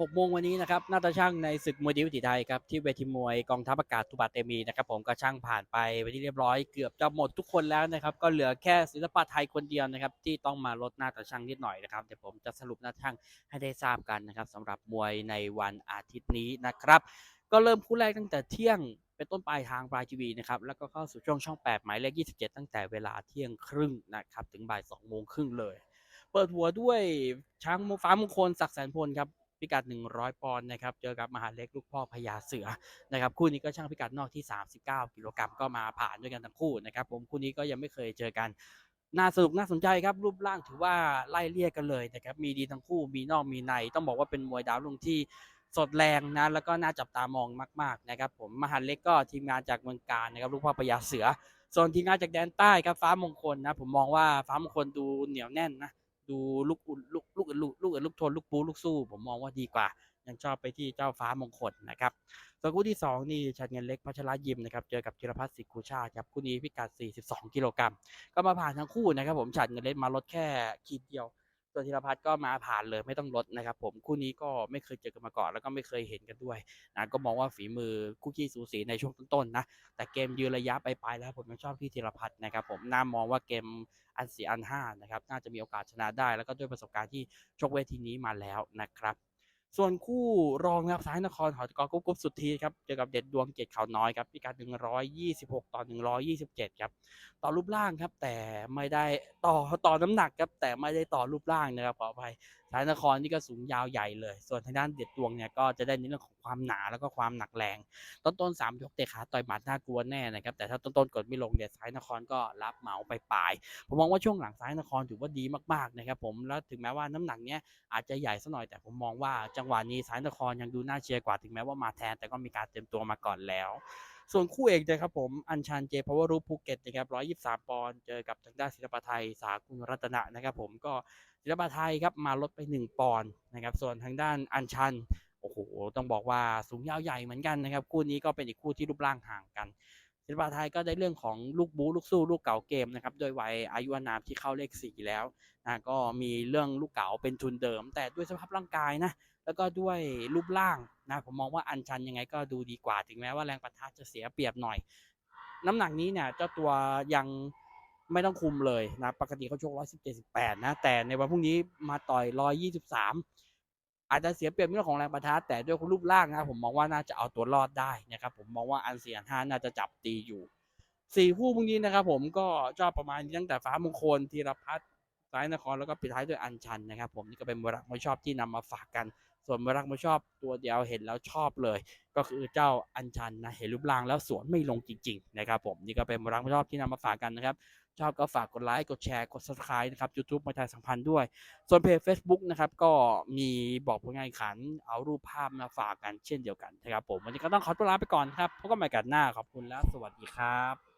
6โมงวันนี้นะครับนาตาช่างในศึกมวยดีวิถีไทยครับที่เวทีมวยกองทัพอากาศทุบาเตมีนะครับผมก็ช่างผ่านไปไปที่เรียบร้อยเกือบจะหมดทุกคนแล้วนะครับก็เหลือแค่ศิลปะไทยคนเดียวนะครับที่ต้องมาลดหน้าตาช่างนิดหน่อยนะครับเดี๋ยวผมจะสรุปหน้าช่างให้ได้ทราบกันนะครับสำหรับมวยในวันอาทิตย์นี้นะครับ ก็เริ่มคู่แรกตั้งแต่เที่ยงเป็นต้นปลายทางปลายทีวีนะครับ แล้วก็เข้าสู่ช่วงช่อง 8 หมายเลข 27 ตั้งแต่เวลาเที่ยงครึ่งนะครับถึงบ่าย2โมงครึ่งเลย เปิดหัวด้วยช้างฟ้ามงคลศักดิ์แสนพลครับ พิกัด 100 ปอนด์นะครับ เจอกับมหาเล็กลูกพ่อพญาเสือนะครับ คู่นี้ก็ช่างพิกัดนอกที่ 39 กิโลกรัมก็มาผ่านด้วยกันทั้งคู่นะครับ ผมคู่นี้ก็ยังไม่เคยเจอกันน่าสนุกน่าสนใจครับรูปร่างถือว่าไล่เลี่ยกันเลยนะครับมีดีทั้งคู่มีนอกมีใน ต้องบอกว่าเป็นมวยดาวรุ่งที่สดแรงนะแล้วก็น่าจับตามองมากๆนะครับผมมหันเล็กก็ทีมงานจากเมืองการนะครับลูกพ่อพญาเสือ ส่วนทีมงานจากแดนใต้ครับฟ้ามงคลนะผมมองว่าฟ้ามงคลดูเหนียวแน่นนะ ดูลูกอุลูกลูกอุลูกลูกลูกทนลูกปูลูกสู้ ผมมองว่าดีกว่า ยังชอบไปที่เจ้าฟ้ามงคลนะครับส่วนคู่ที่สองนี่ชัดเงินเล็กพัชรยิมนะครับเจอกับธีรพัฒน์สิกูชาครับคู่นี้พิกัด 42 กิโลกรัมก็มาผ่านทั้งคู่นะครับผมชัดเงินเล็กมาลดแค่ขีดเดียว ส่วนธีรพัฒน์ก็มาผ่านเลยไม่ต้องลดนะครับผมคู่นี้ก็ไม่เคยเจอกันมาก่อนแล้วก็ไม่เคยเห็นกันด้วยนะก็มองว่าฝีมือคู่ขี้สูสีในช่วงต้นๆนะแต่เกมยืนระยะไปปแล้วผมยังชอบที่ธีรพัฒน์นะครับผมน่ามองว่าเกมอันสี่อันห้านะครับน่าจะมีโอกาสชนะได้ แล้วก็ด้วยประสบการณ์ที่ชกเวทีนี้มาแล้วนะครับ ส่วนคู่รองนะครับซ้ายนครหอกกุ๊บกุ๊บสุดทีครับเจอกับเด็ดดวงเกตเขาน้อยครับพิกัด126 ต่อ 127 ครับ ต่อรูปร่างครับแต่ไม่ได้ต่อต่อน้ำหนักครับแต่ไม่ได้ต่อรูปร่างนะครับขออภัยสายนครนี่ก็สูงยาวใหญ่เลย ส่วนทางด้านเด็ดดวงเนี่ยก็จะได้ในเรื่องของความหนาแล้วก็ความหนักแรง ต้นต้นสามยกเตะขาต่อยหมัดน่ากลัวแน่นะครับแต่ถ้าต้นต้นกดไม่ลงเนี่ยสายนครก็รับเหมาไปปลาย ผมมองว่าช่วงหลังสายนครถือว่าดีมากๆนะครับผมแล้วถึงแม้ว่าน้ำหนักเนี้ยอาจจะใหญ่สักหน่อยแต่ผมมองว่าจังหวะนี้สายนครยังดูน่าเชียร์กว่าถึงแม้ว่ามาแทนแต่ก็มีการเตรียมตัวมาก่อนแล้ว ส่วนคู่เอกนะครับผมอัญชันเจพาวเวอร์รูภูเก็ตนะครับ123ปอนด์เจอกับทางด้านศิลปะไทยสากุลรัตนะนะครับผมก็ศิลปะไทยครับมาลดไป 1 ปอนด์นะครับส่วนทางด้านอัญชันโอ้โหต้องบอกว่าสูงยาวใหญ่เหมือนกันนะครับคู่นี้ก็เป็นอีกคู่ที่รูปร่างห่างกันศิลปะไทยก็ได้เรื่องของลูกบูลูกสู้ลูกเก่าเกมนะครับโดยวัยอายุนามที่เข้าเลขสี่แล้วนะก็มีเรื่องลูกเก่าเป็นทุนเดิม แต่ด้วยสภาพร่างกายนะ แล้วก็ด้วยรูปร่างนะผมมองว่าอันชันยังไงก็ดูดีกว่า ถึงแม้ว่าแรงประทะจะเสียเปรียบหน่อย น้ำหนักนี้เนี่ยเจ้าตัวยังไม่ต้องคุมเลยนะปกติเขาชก117 18นะแต่ในวันพรุ่งนี้มาต่อย123อาจจะเสียเปรียบเรื่องของแรงประทะแต่ด้วยรูปร่างนะผมมองว่าน่าจะเอาตัวรอดได้นะครับผมมองว่าอันเสียห้าน่าจะจับตีอยู่สี่คู่พรุ่งนี้นะครับผมก็ชอบประมาณนี้ตั้งแต่ฟ้ามงคลธีรพัฒน์ สายนครแล้วก็ปิดท้ายด้วยอัญชันนะครับ ผมนี่ก็เป็นมรักมวยชอบที่นำมาฝากกัน ส่วนมรักมวยชอบตัวเดียวเห็นแล้วชอบเลย ก็คือเจ้าอัญชันนะเห็นรูปร่างแล้วสวนไม่ลงจริงๆนะครับผมนี่ก็เป็นมรักมวยชอบที่นำมาฝากกันนะครับชอบก็ฝากกดไลค์กดแชร์กด subscribe นะครับ YouTube มวยไทยสัมพันธ์ด้วย ส่วนเพจ Facebook นะครับ ก็มีบอกผลงานขัน เอารูปภาพมาฝากกันเช่นเดียวกันนะครับผม วันนี้ก็ต้องขอตัวลาไปก่อนครับพบกันใหม่กันหน้าขอบคุณแล้วสวัสดีครับ